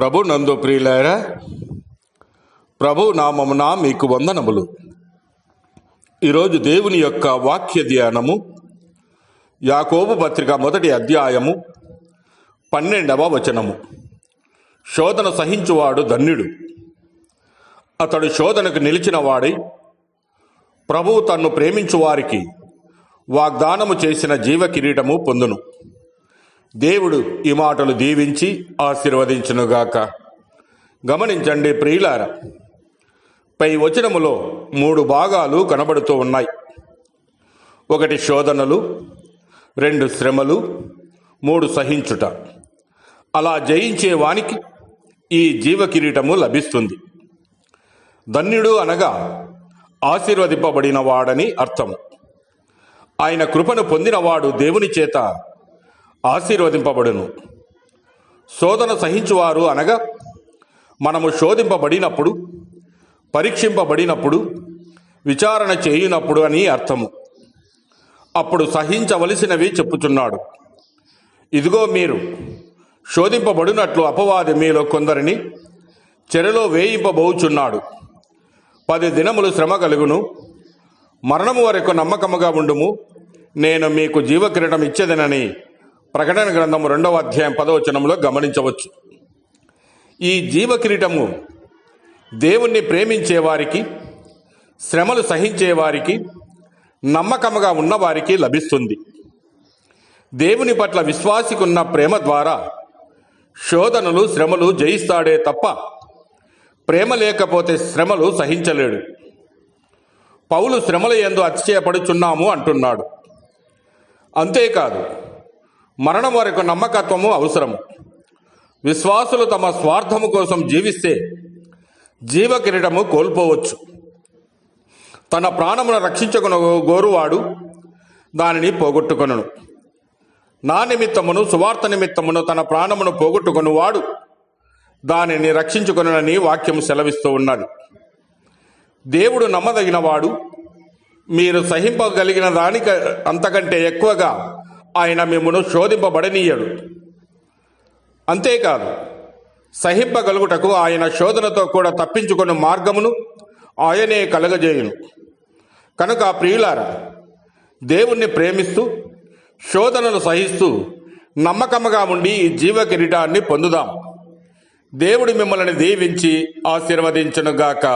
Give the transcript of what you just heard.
ప్రభు నందు ప్రియులారా ప్రభు నామమున మీకు వందనములు. ఈరోజు దేవుని యొక్క వాక్య ధ్యానము యాకోబు పత్రిక మొదటి అధ్యాయము పన్నెండవ వచనము. శోధన సహించువాడు ధన్యుడు. అతడు శోధనకు నిలిచిన వాడై ప్రభువు తన్ను ప్రేమించువారికి వాగ్దానము చేసిన జీవ కిరీటము పొందును. దేవుడు ఈ మాటలు దీవించి ఆశీర్వదించునుగాక. గమనించండి ప్రియులార పై వచనములో మూడు భాగాలు కనబడుతూ ఉన్నాయి. ఒకటి శోధనలు రెండు శ్రమలు మూడు సహించుట. అలా జయించే వానికి ఈ జీవకిరీటము లభిస్తుంది. ధన్యుడు అనగా ఆశీర్వదింపబడిన వాడని అర్థం. ఆయన కృపను పొందినవాడు దేవుని చేత ఆశీర్వదింపబడును. శోధన సహించువారు అనగా మనము శోధింపబడినప్పుడు పరీక్షింపబడినప్పుడు విచారణ చేయునప్పుడు అని అర్థము. అప్పుడు సహించవలసినవి చెప్పుచున్నాడు. ఇదిగో మీరు శోధింపబడినట్లు అపవాది మీలో కొందరిని చెరలో వేయింపబోచున్నాడు. పది దినములు శ్రమ కలుగును. మరణము వరకు నమ్మకముగా ఉండుము. నేను మీకు జీవకిరీటం ఇచ్చేదనని ప్రకటన గ్రంథము రెండవ అధ్యాయం పదవచనంలో గమనించవచ్చు. ఈ జీవకిరీటము దేవుణ్ణి ప్రేమించే వారికి శ్రమలు సహించే వారికి నమ్మకముగా ఉన్నవారికి లభిస్తుంది. దేవుని పట్ల విశ్వాసికున్న ప్రేమ ద్వారా శోధనలు శ్రమలు జయిస్తాడే తప్ప ప్రేమ లేకపోతే శ్రమలు సహించలేడు. పౌలు శ్రమల ఎందు అతిశయపడుచున్నాము అంటున్నాడు. అంతేకాదు మరణం వరకు నమ్మకత్వము అవసరం విశ్వాసులు తమ స్వార్థము కోసం జీవిస్తే జీవ కిరీటము కోల్పోవచ్చు. తన ప్రాణమును రక్షించుకున్న గోరువాడు దానిని పోగొట్టుకొనను. నా నిమిత్తమును సువార్త నిమిత్తమును తన ప్రాణమును పోగొట్టుకొనువాడు దానిని రక్షించుకొనని వాక్యము సెలవిస్తూ ఉన్నది. దేవుడు నమ్మదగినవాడు మీరు సహింపగలిగిన దానిక అంతకంటే ఎక్కువగా ఆయన మిమ్మను శోధింపబడనీయడు. అంతేకాదు సహింపగలుగుటకు ఆయన శోధనతో కూడా తప్పించుకున్న మార్గమును ఆయనే కలగజేయును. కనుక ప్రియులారా దేవుణ్ణి ప్రేమిస్తూ శోధనలు సహిస్తూ నమ్మకముగా ఉండి ఈ జీవ కిరీటాన్ని పొందుదాం. దేవుడు మిమ్మల్ని దీవించి ఆశీర్వదించునుగాక.